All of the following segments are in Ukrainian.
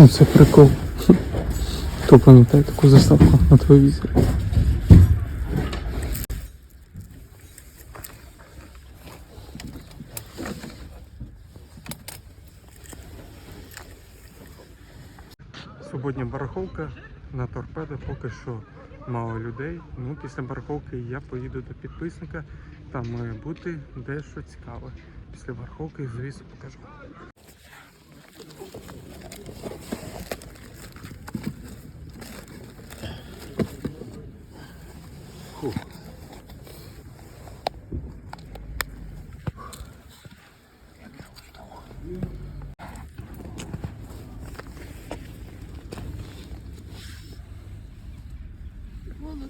Ну це прикол. Хто пам'ятає таку заставку на телевізорі? Суботня барахолка на торпедо поки що мало людей. Ну, після барахолки я поїду до підписника. Там має бути дещо цікаве. Після барахолки, звісно, покажу. Було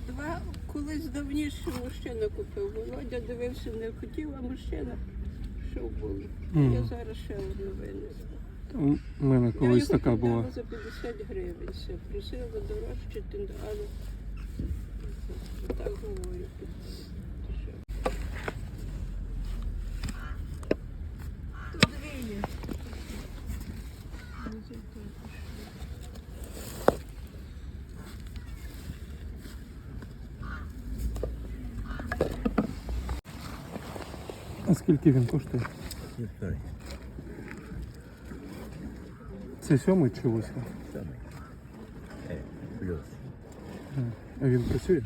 два, колись давніше мужчина купив. Володя дивився, не хотів, а мужчина що було. Мгм. Я зараз ще одну винесла. У мене колись така була. за 50 гривень. Все. Просила дорожче, але так говорю. Ти що? Тут дві є. А скільки він коштує? Не знаю. Це сьомий чи восьмий? Саме. Е, плюс. А він працює?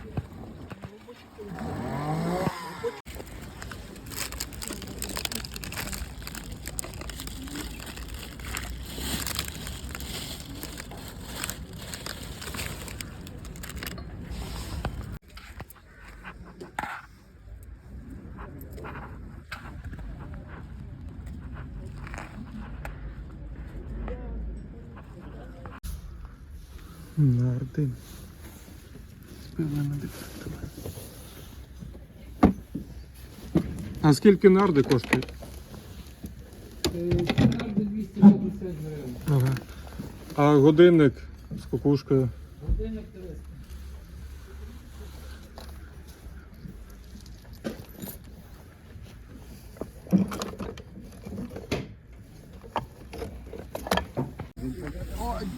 Нарди. Співаємо дефектори. А скільки нарди коштують? Нарди 250 гривень. Ага. А годинник з кукушкою.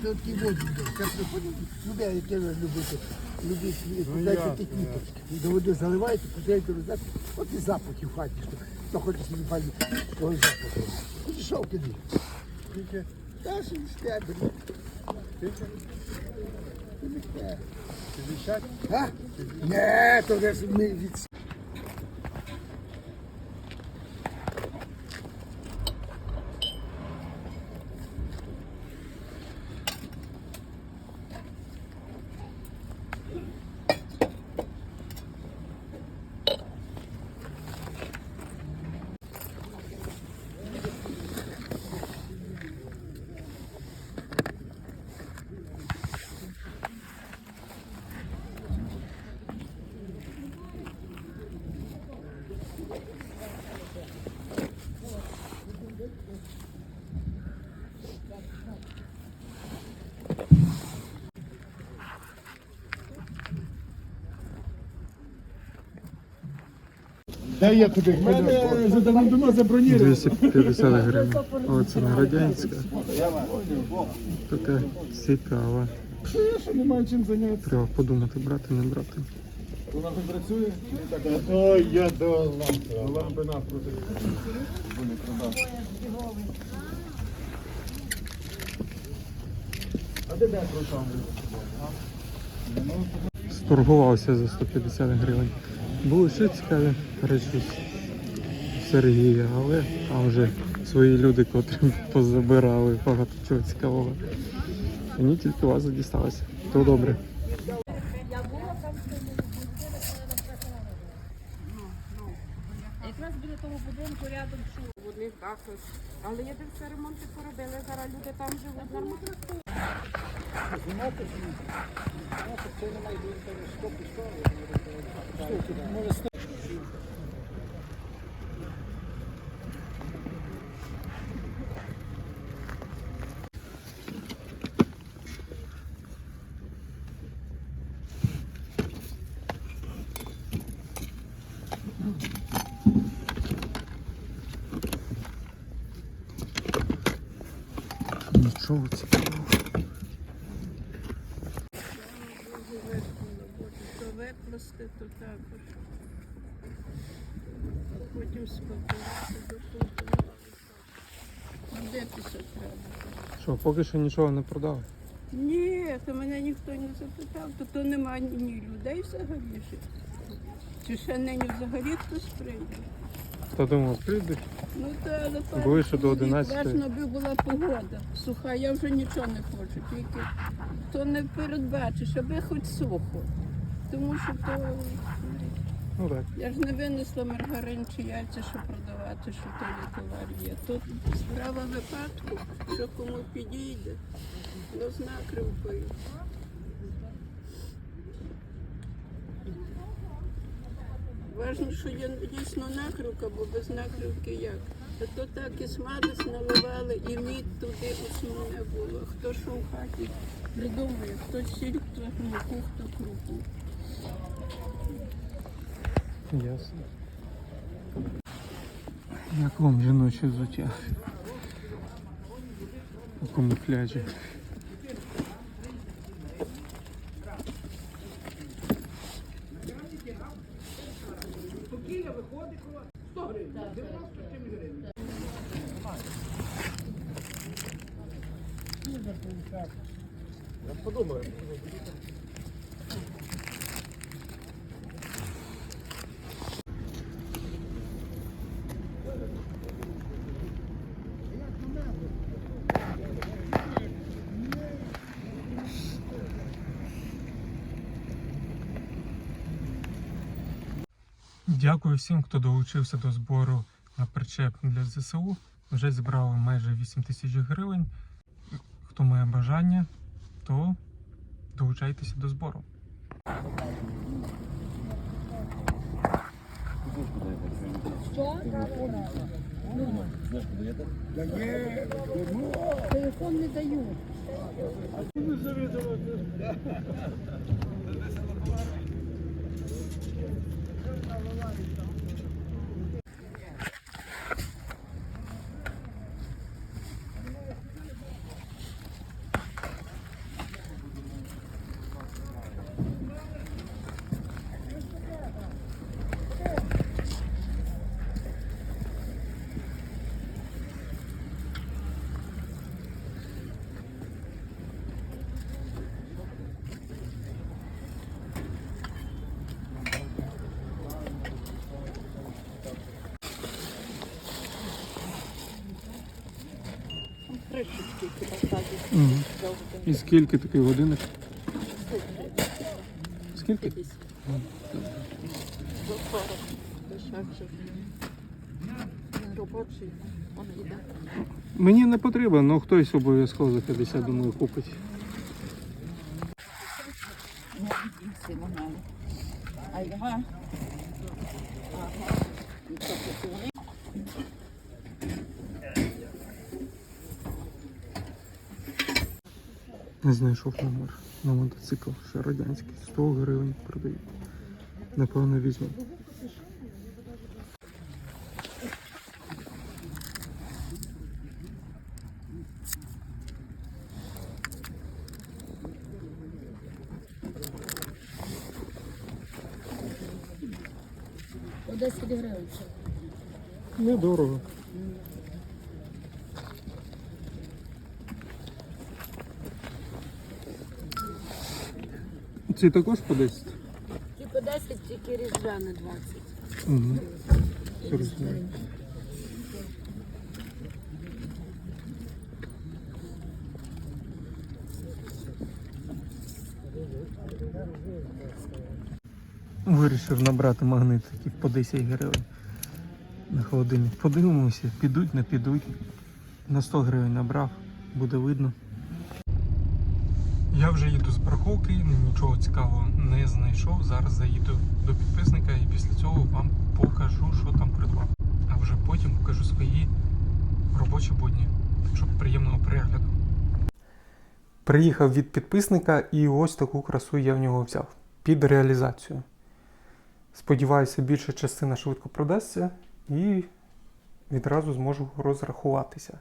Такі воді. Це приходить людей, любите. Любить, кидайте ті квіточки. До води заливаєте, кидаєте розетку. От і запахи в хаті, що хоче собі пані того запаху. І. Тільки, та що з тебе. Тільки, А? Не, то вже ми від Де я тобі? В мене вже давно забронірували. 250 гривень. О, це не радянська. Така цікава. Я ще не маю чим зайнятися. Треба подумати, брати, не брати. Вона не працює? О, я до лампи. До лампи навпроти. А де де? Сторгувався за 150 гривень. Були ще цікаві речі Сергія, але там вже свої люди, котрі позабирали багато чого цікавого. Мені тільки ваза дісталася. То добре. Вони. Але я дивлюся, ремонти поробили. Зараз люди там живуть нормально. Що це? Випласти то також. Потім спокоїти до кого. Дитися треба. Що, поки що нічого не продав? Ні, то мене ніхто не запитав, то то немає ні людей взагалі. Чи ще нині взагалі хтось прийде? Та думав, прийдуть. Ну та але пару Ближче до 11. Важно би була погода. Суха, я вже нічого не хочу, тільки то не передбачиш, аби хоч сухо. Тому що то Ну так. я ж не винесла маргарин чи яйця, що продавати, що то є товар є. Тут справа випадку, що кому підійде, ну з накривкою. Важно, що є дійсно накривка, бо без накривки як? То так і смалець наливали, і мід туди основне було. Хто що в хаті придумує, хто сіль, хто муку, хто крупу. Ясно. Як вам жіноче взуття? У камуфляжі. Дякую всім, хто долучився до збору на причеп для ЗСУ. Вже зібрали майже 8 тисяч гривень. Хто має бажання, то долучайтеся до збору. Телефон не даю. І скільки такий годинник? Скільки? До 40 дешевше. Він робочий, він йде. Мені не потрібно, але хтось обов'язково за 50, думаю, купить. Ага. Не знайшов номер на мотоцикл, ще радянський, 100 гривень продають. Напевно, візьму. По 10 гривень. Недорого. Ці також по 10? Ті по 10, тільки різдвяне 20. Угу. Вирішив набрати магнитиків по 10 гривень на холодильник. Подивимося, підуть, не підуть. На 100 гривень набрав, буде видно. Я вже їду парковки, нічого цікавого не знайшов. Зараз заїду до підписника і після цього вам покажу, що там придбав. А вже потім покажу свої робочі будні. Так що приємного перегляду. Приїхав від підписника і ось таку красу я в нього взяв під реалізацію. Сподіваюся, більша частина швидко продасться і відразу зможу розрахуватися.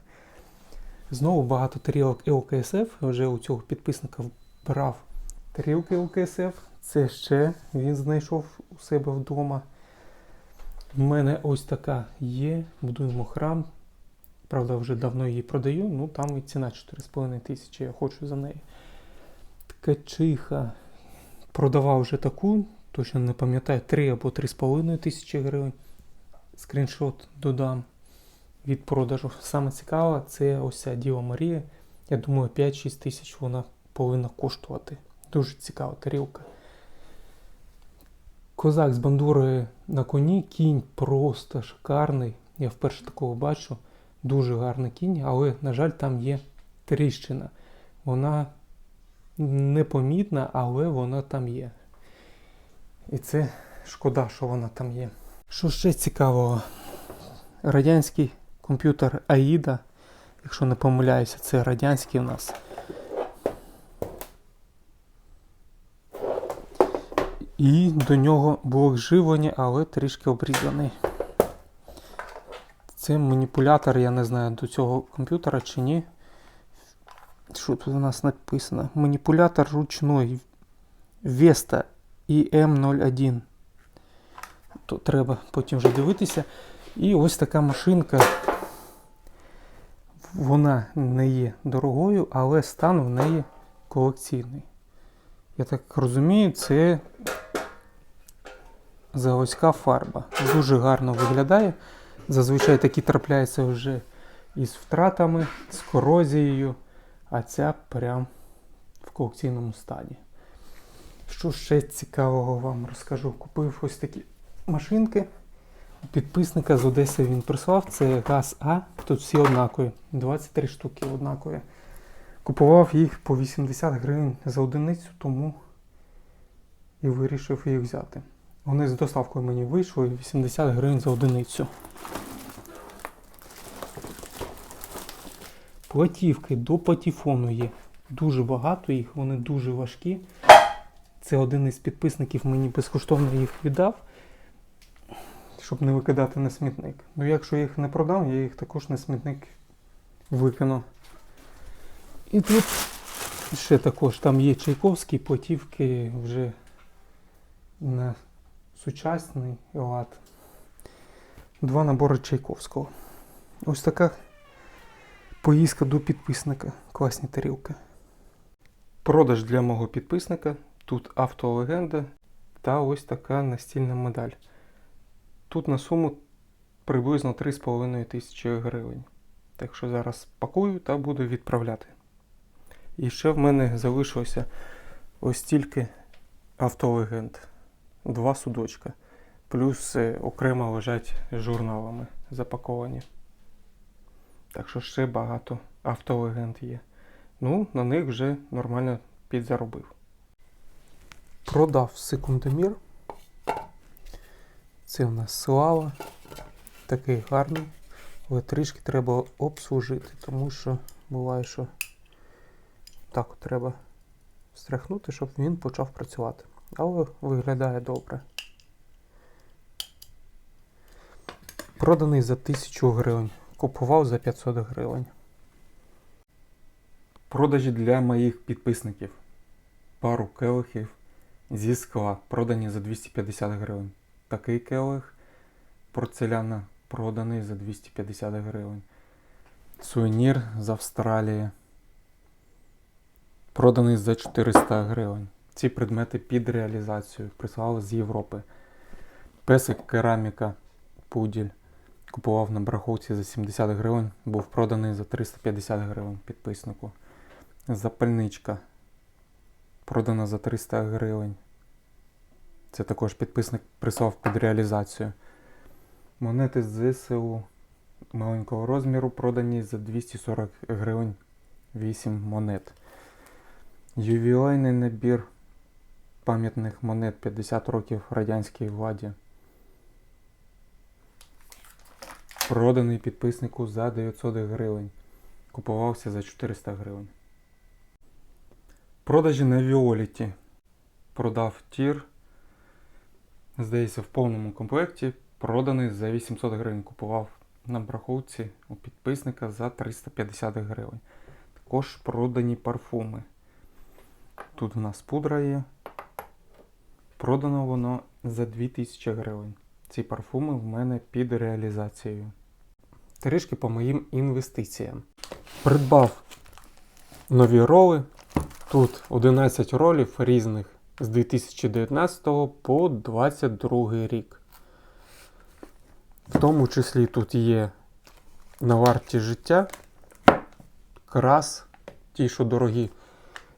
Знову багато тарілок ЛКСФ. Вже у цього підписника брав тарілки ЛКСФ. Це ще він знайшов у себе вдома. В мене ось така є. Будуємо храм. Правда, вже давно її продаю, ну там і ціна 4,5 тисячі, я хочу за неї. Ткачиха. Продавав вже таку, точно не пам'ятаю, 3 або 3,5 тисячі гривень. Скріншот додам від продажу. Саме цікаве, це ось ця Діва Марія. Я думаю, 5-6 тисяч вона повинна коштувати. Дуже цікава тарілка. Козак з бандурою на коні, кінь просто шикарний. Я вперше такого бачу. Дуже гарний кінь, але, на жаль, там є тріщина. Вона непомітна, але вона там є. І це шкода, що вона там є. Що ще цікавого? Радянський комп'ютер Аїда, якщо не помиляюся, це радянський у нас. І до нього блок живлення, але трішки обрізаний. Це маніпулятор, я не знаю до цього комп'ютера чи ні. Що тут у нас написано? Маніпулятор ручной Vesta IM01. То треба потім вже дивитися. І ось така машинка. Вона не є дорогою, але стан в неї колекційний. Я так розумію, це заводська фарба. Дуже гарно виглядає. Зазвичай такі трапляються вже із втратами, з корозією, а ця прям в колекційному стані. Що ще цікавого вам розкажу? Купив ось такі машинки. Підписника з Одеси він прислав. Це газ А. Тут всі однакові. 23 штуки однакові. Купував їх по 80 гривень за одиницю, тому і вирішив їх взяти. Вони з доставкою мені вийшли 80 гривень за одиницю. Платівки до патефону є. Дуже багато їх, вони дуже важкі. Це один із підписників мені безкоштовно їх віддав, щоб не викидати на смітник. Ну, якщо я їх не продам, я їх також на смітник викину. І тут ще також там є Чайковські платівки вже на сучасний лад. Два набори Чайковського. Ось така поїздка до підписника. Класні тарілки. Продаж для мого підписника. Тут автолегенда та ось така настільна медаль. Тут на суму приблизно 3,5 тисячі гривень. Так що зараз пакую та буду відправляти. І ще в мене залишилося ось тільки автолегенд. Два судочка. Плюс е, окремо лежать журналами запаковані. Так що ще багато автолегенд є. Ну, на них вже нормально підзаробив. Продав секундомір. Це в нас слава. Такий гарний. Але трішки треба обслужити, тому що буває, що так треба встряхнути, щоб він почав працювати. Але виглядає добре. Проданий за 1000 гривень. Купував за 500 гривень. Продажі для моїх підписників. Пару келихів зі скла продані за 250 гривень. Такий келих порцеляна проданий за 250 гривень. Сувенір з Австралії. Проданий за 400 гривень. Ці предмети під реалізацію прислали з Європи. Песик кераміка пуділь. Купував на браховці за 70 гривень, був проданий за 350 гривень підписнику. Запальничка продана за 300 гривень. Це також підписник прислав під реалізацію. Монети з ЗСУ маленького розміру продані за 240 гривень 8 монет. Ювілейний набір пам'ятних монет 50 років радянській владі. Проданий підписнику за 900 гривень. Купувався за 400 гривень. Продажі на Віоліті. Продав тір. Здається, в повному комплекті. Проданий за 800 гривень. Купував на браховці у підписника за 350 гривень. Також продані парфуми. Тут в нас пудра є. Продано воно за 2000 гривень. Ці парфуми в мене під реалізацією. Трішки по моїм інвестиціям. Придбав нові роли. Тут 11 ролів різних з 2019 по 2022 рік. В тому числі тут є на варті життя, крас, ті, що дорогі.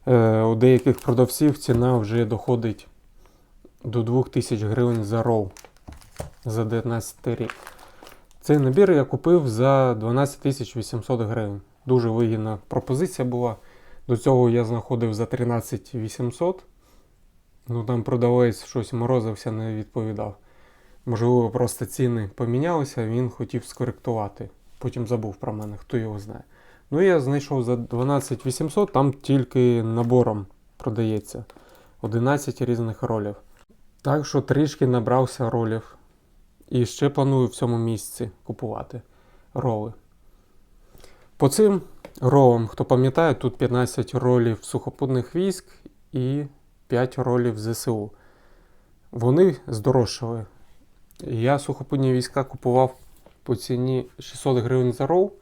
Е, у деяких продавців ціна вже доходить до 2000 гривень за рол за 19 рік. Цей набір я купив за 12 800 гривень. Дуже вигідна пропозиція була. До цього я знаходив за 13 800. Ну там продавець щось морозився, не відповідав. Можливо, просто ціни помінялися, він хотів скоректувати. Потім забув про мене, хто його знає. Ну, я знайшов за 12 800, там тільки набором продається 11 різних ролів. Так що трішки набрався ролів. І ще планую в цьому місці купувати роли. По цим ролам, хто пам'ятає, тут 15 ролів сухопутних військ і 5 ролів ЗСУ. Вони здорожчали. Я сухопутні війська купував по ціні 600 гривень за рол,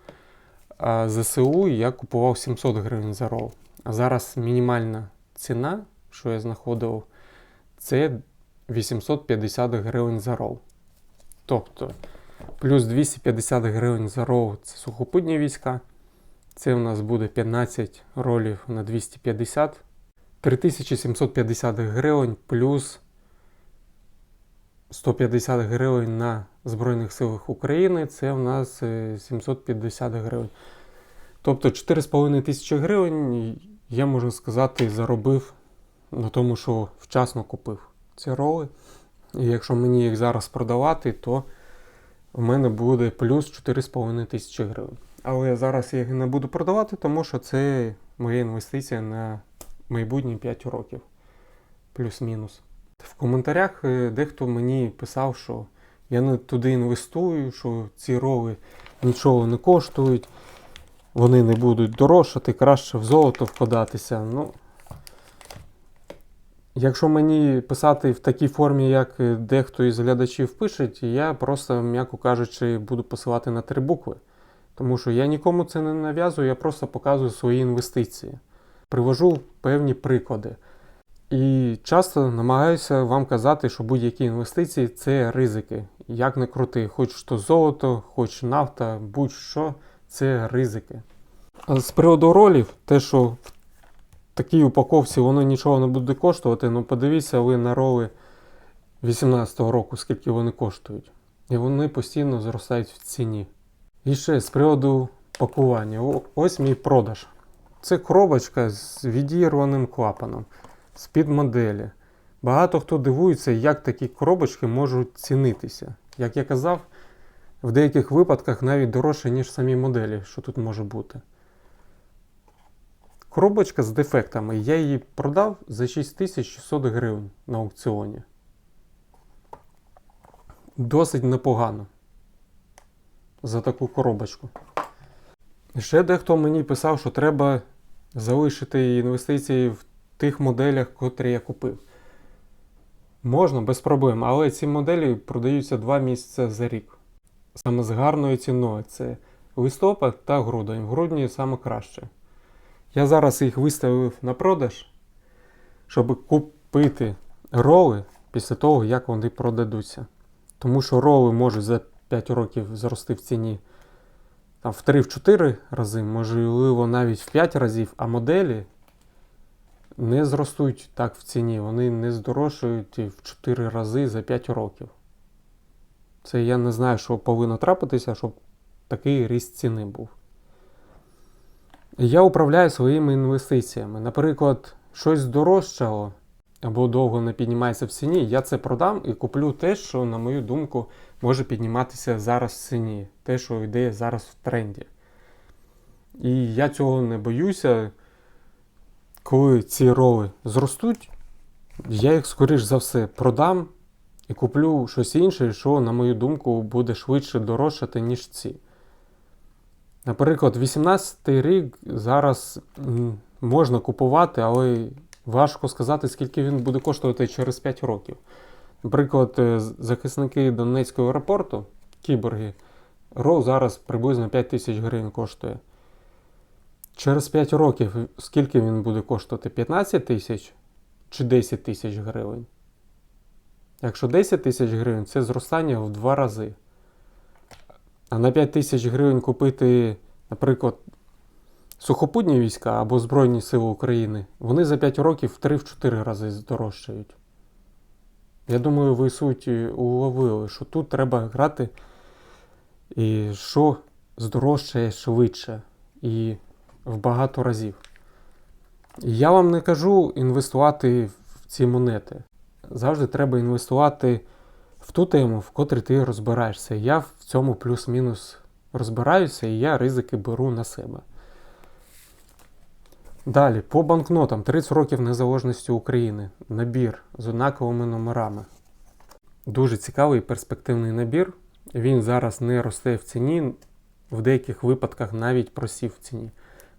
а ЗСУ я купував 700 гривень за рол. А зараз мінімальна ціна, що я знаходив, це 850 гривень за рол. Тобто, плюс 250 гривень за рол це сухопутні війська. Це у нас буде 15 ролів на 250. 3750 гривень плюс 150 гривень на Збройних силах України. Це у нас е, 750 гривень. Тобто 4,5 тисячі гривень я можу сказати заробив на тому, що вчасно купив ці роли. І якщо мені їх зараз продавати, то в мене буде плюс 4,5 тисячі гривень. Але зараз я їх не буду продавати, тому що це моя інвестиція на майбутні 5 років. Плюс-мінус. В коментарях е, дехто мені писав, що я не туди інвестую, що ці роли нічого не коштують, вони не будуть дорожчати, краще в золото вкладатися. Ну, Якщо мені писати в такій формі, як е, дехто із глядачів пише, я просто, м'яко кажучи, буду посилати на три букви. Тому що я нікому це не нав'язую, я просто показую свої інвестиції. Привожу певні приклади. І часто намагаюся вам казати, що будь-які інвестиції це ризики. Як не крути, хоч то золото, хоч нафта, будь-що, це ризики. З приводу ролів, те, що в такій упаковці воно нічого не буде коштувати, ну подивіться ви на роли 18-го року, скільки вони коштують. І вони постійно зростають в ціні. І ще з приводу пакування. Ось мій продаж. Це коробочка з відірваним клапаном з-під моделі. Багато хто дивується, як такі коробочки можуть цінитися. Як я казав, в деяких випадках навіть дорожче, ніж самі моделі, що тут може бути. Коробочка з дефектами. Я її продав за 6600 гривень на аукціоні. Досить непогано за таку коробочку. Ще дехто мені писав, що треба залишити інвестиції в тих моделях, котрі я купив. Можна без проблем, але ці моделі продаються 2 місяці за рік. Саме з гарною ціною. Це листопад та грудень. В грудні саме краще. Я зараз їх виставив на продаж, щоб купити роли після того, як вони продадуться. Тому що роли можуть за 5 років зрости в ціні там, в 3-4 рази, можливо, навіть в 5 разів, а моделі не зростуть так в ціні, вони не здорожчають в 4 рази за 5 років. Це я не знаю, що повинно трапитися, щоб такий ріст ціни був. Я управляю своїми інвестиціями. Наприклад, щось здорожчало або довго не піднімається в ціні, я це продам і куплю те, що, на мою думку, може підніматися зараз в ціні, те, що йде зараз в тренді. І я цього не боюся. Коли ці роли зростуть, я їх, скоріш за все, продам і куплю щось інше, що, на мою думку, буде швидше дорожчати, ніж ці. Наприклад, 18 рік зараз можна купувати, але важко сказати, скільки він буде коштувати через 5 років. Наприклад, е, захисники Донецького аеропорту, кіборги, РО зараз приблизно 5 тисяч гривень коштує. Через 5 років скільки він буде коштувати? 15 тисяч чи 10 тисяч гривень? Якщо 10 тисяч гривень, це зростання в 2 рази. А на 5 тисяч гривень купити, наприклад, сухопутні війська або Збройні Сили України, вони за 5 років в 3-4 рази здорожчають. Я думаю, ви суть уловили, що тут треба грати, і що здорожчає швидше і в багато разів. Я вам не кажу інвестувати в ці монети. Завжди треба інвестувати в ту тему, в котрій ти розбираєшся. Я в цьому плюс-мінус розбираюся, і я ризики беру на себе. Далі, по банкнотам 30 років незалежності України. Набір з однаковими номерами. Дуже цікавий і перспективний набір. Він зараз не росте в ціні, в деяких випадках навіть просів в ціні.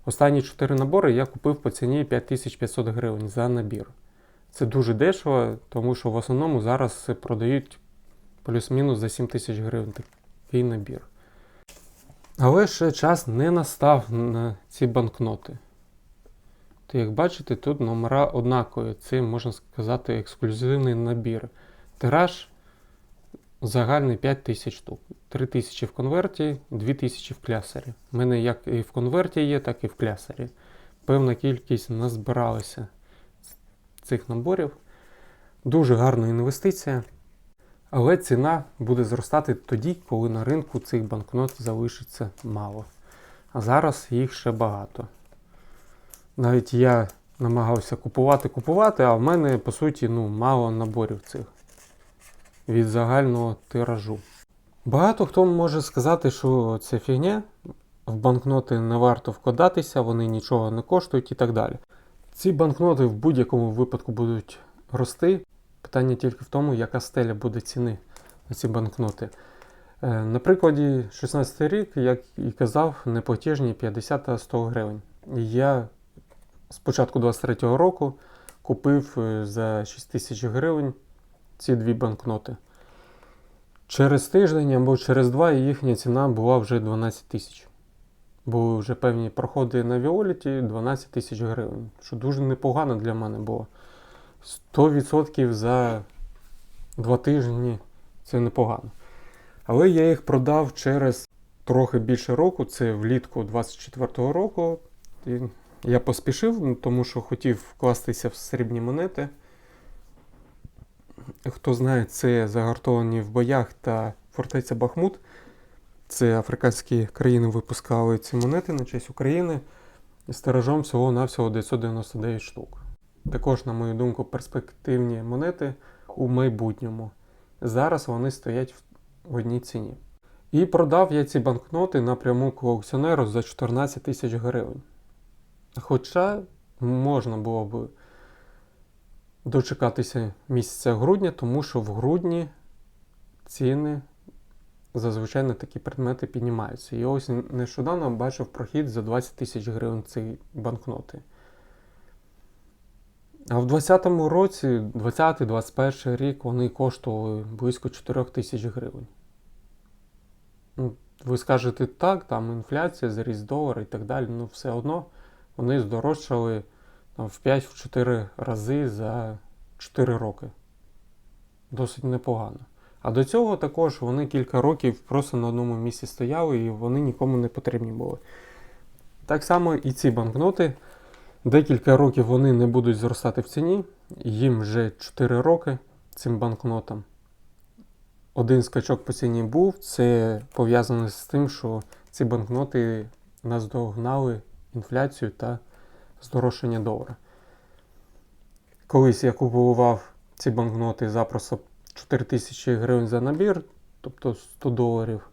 Останні 4 набори я купив по ціні 5500 гривень за набір. Це дуже дешево, тому що в основному зараз продають плюс-мінус за 7 тисяч гривень такий набір. Але ще час не настав на ці банкноти. То, як бачите, тут номера однакові. Це, можна сказати, ексклюзивний набір. Тираж загальний 5 тисяч штук. 3 тисячі в конверті, 2 тисячі в клясері. У мене як і в конверті є, так і в клясері. Певна кількість назбиралася цих наборів. Дуже гарна інвестиція. Але ціна буде зростати тоді, коли на ринку цих банкнот залишиться мало. А зараз їх ще багато. Навіть я намагався купувати, купувати, а в мене, по суті, ну, мало наборів цих від загального тиражу. Багато хто може сказати, що це фігня, в банкноти не варто вкладатися, вони нічого не коштують і так далі. Ці банкноти в будь-якому випадку будуть рости. Питання тільки в тому, яка стеля буде ціни на ці банкноти. Е, На прикладі 16 рік, як і казав, неплатіжні 50 та 100 гривень. Я з початку 23-го року купив е, за 6 тисяч гривень ці дві банкноти. Через тиждень або через два їхня ціна була вже 12 тисяч. Були вже певні проходи на Віоліті 12 тисяч гривень, що дуже непогано для мене було. 100% за два тижні це непогано. Але я їх продав через трохи більше року, це влітку 24-го року. І я поспішив, тому що хотів вкластися в срібні монети. Хто знає, це загартовані в боях та фортеця Бахмут. Це африканські країни випускали ці монети на честь України з тиражом всього-навсього 999 штук. Також, на мою думку, перспективні монети у майбутньому. Зараз вони стоять в- одній ціні. І продав я ці банкноти напряму к аукціонеру за 14 тисяч гривень. Хоча можна було б дочекатися місяця грудня, тому що в грудні ціни зазвичай на такі предмети піднімаються. І ось нещодавно бачив прохід за 20 тисяч гривень ці банкноти. А в 2020 році, 20-21 рік, вони коштували близько 4 тисяч гривень. Ну, ви скажете так, там інфляція, зріст долара і так далі, ну все одно вони здорожчали там, в 5-4 рази за 4 роки. Досить непогано. А до цього також вони кілька років просто на одному місці стояли і вони нікому не потрібні були. Так само і ці банкноти. Декілька років вони не будуть зростати в ціні, їм вже 4 роки цим банкнотам. Один скачок по ціні був, це пов'язано з тим, що ці банкноти наздогнали інфляцію та здорожчання долара. Колись я купував ці банкноти запросто 4 тисячі гривень за набір, тобто 100 доларів.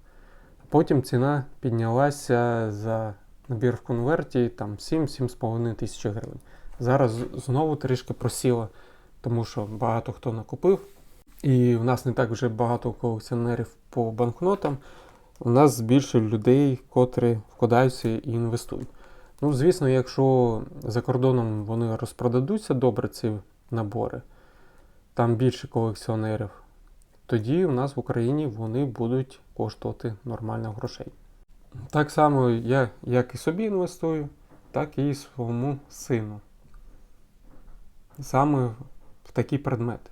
Потім ціна піднялася за набір в конверті там 7-7,5 тисячі гривень. Зараз знову трішки просіла, тому що багато хто накупив. І в нас не так вже багато колекціонерів по банкнотам. У нас більше людей, котрі вкладаються і інвестують. Ну, звісно, якщо за кордоном вони розпродадуться добре, ці набори, там більше колекціонерів, тоді у нас в Україні вони будуть коштувати нормально грошей. Так само я як і собі інвестую, так і своєму сину. Саме в такі предмети.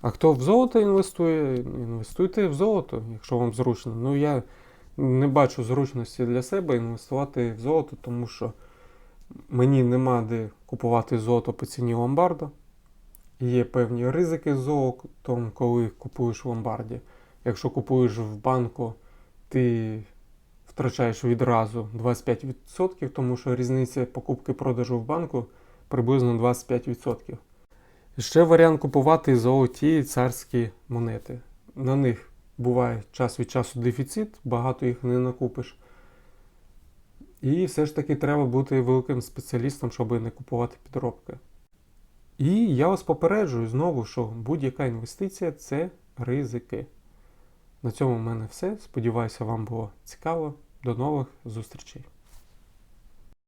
А хто в золото інвестує, інвестуйте в золото, якщо вам зручно. Ну, я не бачу зручності для себе інвестувати в золото, тому що мені нема де купувати золото по ціні ломбарду. Є певні ризики з золотом, коли купуєш в ломбарді. Якщо купуєш в банку, ти втрачаєш відразу 25%, тому що різниця покупки продажу в банку приблизно 25%. Ще варіант купувати золоті царські монети. На них буває час від часу дефіцит, багато їх не накупиш. І все ж таки треба бути великим спеціалістом, щоб не купувати підробки. І я вас попереджую знову, що будь-яка інвестиція це ризики. На цьому в мене все. Сподіваюся, вам було цікаво. До нових зустрічей!